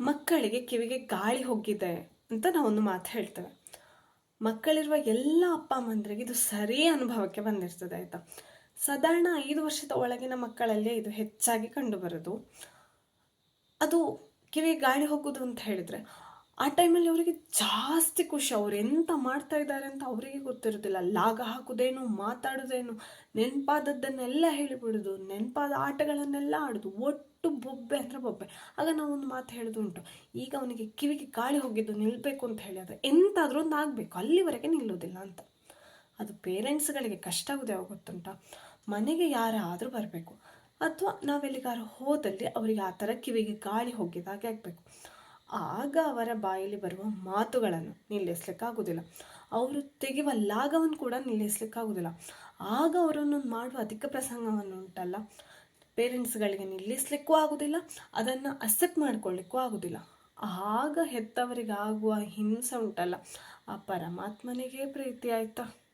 ಮಕ್ಕಳಿಗೆ ಕಿವಿಗೆ ಗಾಳಿ ಹೋಗಿದೆ ಅಂತ ನಾವೊಂದು ಮಾತು ಹೇಳ್ತೇವೆ. ಮಕ್ಕಳಿರುವ ಎಲ್ಲ ಅಪ್ಪ ಅಮ್ಮಂದ್ರಿಗೆ ಇದು ಸರಿ ಅನುಭವಕ್ಕೆ ಬಂದಿರ್ತದೆ, ಆಯಿತಾ? ಸಾಧಾರಣ ಐದು ವರ್ಷದ ಒಳಗಿನ ಮಕ್ಕಳಲ್ಲೇ ಇದು ಹೆಚ್ಚಾಗಿ ಕಂಡುಬರೋದು. ಅದು ಕಿವಿಗೆ ಗಾಳಿ ಹೋಗೋದು ಅಂತ ಹೇಳಿದರೆ ಆ ಟೈಮಲ್ಲಿ ಅವರಿಗೆ ಜಾಸ್ತಿ ಖುಷಿ. ಅವ್ರು ಎಂತ ಮಾಡ್ತಾ ಇದ್ದಾರೆ ಅಂತ ಅವರಿಗೆ ಗೊತ್ತಿರೋದಿಲ್ಲ. ಲಾಗ ಹಾಕೋದೇನು, ಮಾತಾಡೋದೇನು, ನೆನಪಾದದ್ದನ್ನೆಲ್ಲ ಹೇಳಿಬಿಡೋದು, ನೆನಪಾದ ಆಟಗಳನ್ನೆಲ್ಲ ಆಡೋದು, ಒಟ್ಟು ಬೊಬ್ಬೆ ಅಂದರೆ ಬೊಬ್ಬೆ. ಆಗ ನಾವೊಂದು ಮಾತು ಹೇಳೋದು ಉಂಟು ಈಗ ಅವನಿಗೆ ಕಿವಿಗೆ ಗಾಳಿ ಹೋಗಿದ್ದು ನಿಲ್ಲಬೇಕು ಅಂತ ಹೇಳಿದ್ರೆ ಎಂತಾದರೂ ಒಂದು ಆಗಬೇಕು, ಅಲ್ಲಿವರೆಗೆ ನಿಲ್ಲೋದಿಲ್ಲ ಅಂತ. ಅದು ಪೇರೆಂಟ್ಸ್ಗಳಿಗೆ ಕಷ್ಟ ಆಗೋದು ಯಾವಾಗ ಗೊತ್ತುಂಟ? ಮನೆಗೆ ಯಾರಾದರೂ ಬರಬೇಕು. ಅಥವಾ ನಾವೆಲ್ಲಿಗಾರು ಹೋದಲ್ಲಿ ಅವರಿಗೆ ಆ ಥರ ಕಿವಿಗೆ ಗಾಳಿ ಹೋಗಿದಾಗೆ ಆಗಬೇಕು. ಆಗ ಅವರ ಬಾಯಲ್ಲಿ ಬರುವ ಮಾತುಗಳನ್ನು ನಿಲ್ಲಿಸ್ಲಿಕ್ಕಾಗೋದಿಲ್ಲ ಅವರು ತೆಗೆಯುವ ಲಾಗವನ್ನು ಕೂಡ ನಿಲ್ಲಿಸ್ಲಿಕ್ಕಾಗೋದಿಲ್ಲ ಆಗ ಅವರನ್ನು ಮಾಡುವ ಅಧಿಕ ಪ್ರಸಂಗವನ್ನು ಉಂಟಲ್ಲ ಪೇರೆಂಟ್ಸ್ಗಳಿಗೆ ನಿಲ್ಲಿಸ್ಲಿಕ್ಕೂ ಆಗೋದಿಲ್ಲ ಅದನ್ನು ಅಕ್ಸೆಪ್ಟ್ ಮಾಡ್ಕೊಳ್ಳಿಕ್ಕೂ ಆಗೋದಿಲ್ಲ ಆಗ ಹೆತ್ತವರಿಗೆ ಆಗುವ ಹಿಂಸೆ ಉಂಟಲ್ಲ. ಆ ಪರಮಾತ್ಮನಿಗೆ ಪ್ರೀತಿ ಆಯಿತಾ?